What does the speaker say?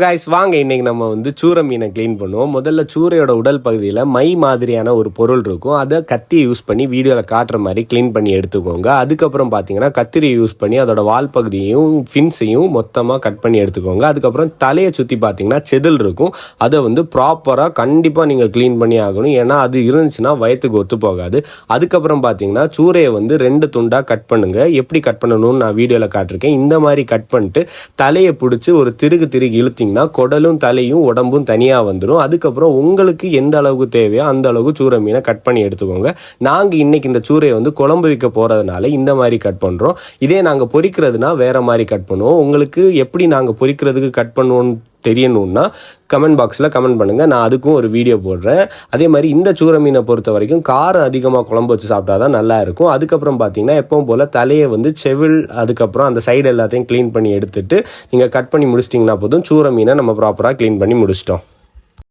Guys வாங்க இன்னைக்கு நம்ம வந்து சூரை மீனை க்ளீன் பண்ணுவோம். முதல்ல சூரையோட உடல் பகுதியில் மை மாதிரியான ஒரு பொருள் இருக்கும். அதை கத்தியை யூஸ் பண்ணி வீடியோவில் காட்டுற மாதிரி க்ளீன் பண்ணி எடுத்துக்கோங்க. அதுக்கப்புறம் பார்த்தீங்கன்னா கத்திரி யூஸ் பண்ணி அதோட வால் பகுதியையும் ஃபின்ஸையும் மொத்தமாக கட் பண்ணி எடுத்துக்கோங்க. அதுக்கப்புறம் தலையை சுற்றி பார்த்தீங்கன்னா செதில் இருக்கும். அதை வந்து ப்ராப்பராக கண்டிப்பாக நீங்கள் க்ளீன் பண்ணி ஆகணும். ஏன்னா அது இருந்துச்சுன்னா வயத்துக்கு ஒத்து போகாது. அதுக்கப்புறம் பார்த்தீங்கன்னா சூரையை வந்து ரெண்டு துண்டாக கட் பண்ணுங்கள் எப்படி கட் பண்ணணும்னு நான் வீடியோவில் காட்டிருக்கேன். இந்த மாதிரி கட் பண்ணிட்டு தலையை பிடிச்சி ஒரு திருகு திருகு இழுத்தீங்கன்னா குடலும் தலையும் உடம்பும் தனியாக வந்துடும் அதுக்கப்புறம் உங்களுக்கு எந்த அளவுக்கு தேவையோ அந்த அளவுக்கு சூரை மீனை கட் பண்ணி எடுத்துக்கோங்க. நாங்கள் இன்னைக்கு இந்த சூரையை வந்து குழம்பு வைக்க போகிறதுனால இந்த மாதிரி கட் பண்ணுறோம் இதே நாங்கள் பொறிக்கிறதுனா வேற மாதிரி கட் பண்ணுவோம். உங்களுக்கு எப்படி நாங்கள் பொறிக்கிறதுக்கு கட் பண்ணுவோம்னு தெரியணும்னா கமெண்ட் பாக்ஸில் கமெண்ட் பண்ணுங்கள் நான் அதுக்கும் ஒரு வீடியோ போடுறேன். அதே மாதிரி இந்த சூரை மீனை பொறுத்த வரைக்கும் காரம் அதிகமாக குழம்பு வச்சு சாப்பிட்டா தான் நல்லா இருக்கும். அதுக்கப்புறம் பார்த்தீங்கன்னா எப்பவும் போல் தலையை வந்து செவில் அதுக்கப்புறம் அந்த சைடு எல்லாத்தையும் க்ளீன் பண்ணி எடுத்துட்டு நீங்கள் கட் பண்ணி முடிச்சிட்டிங்கன்னா போதும். சூரை மீனை நம்ம ப்ராப்பராக க்ளீன் பண்ணி முடிச்சிட்டோம்.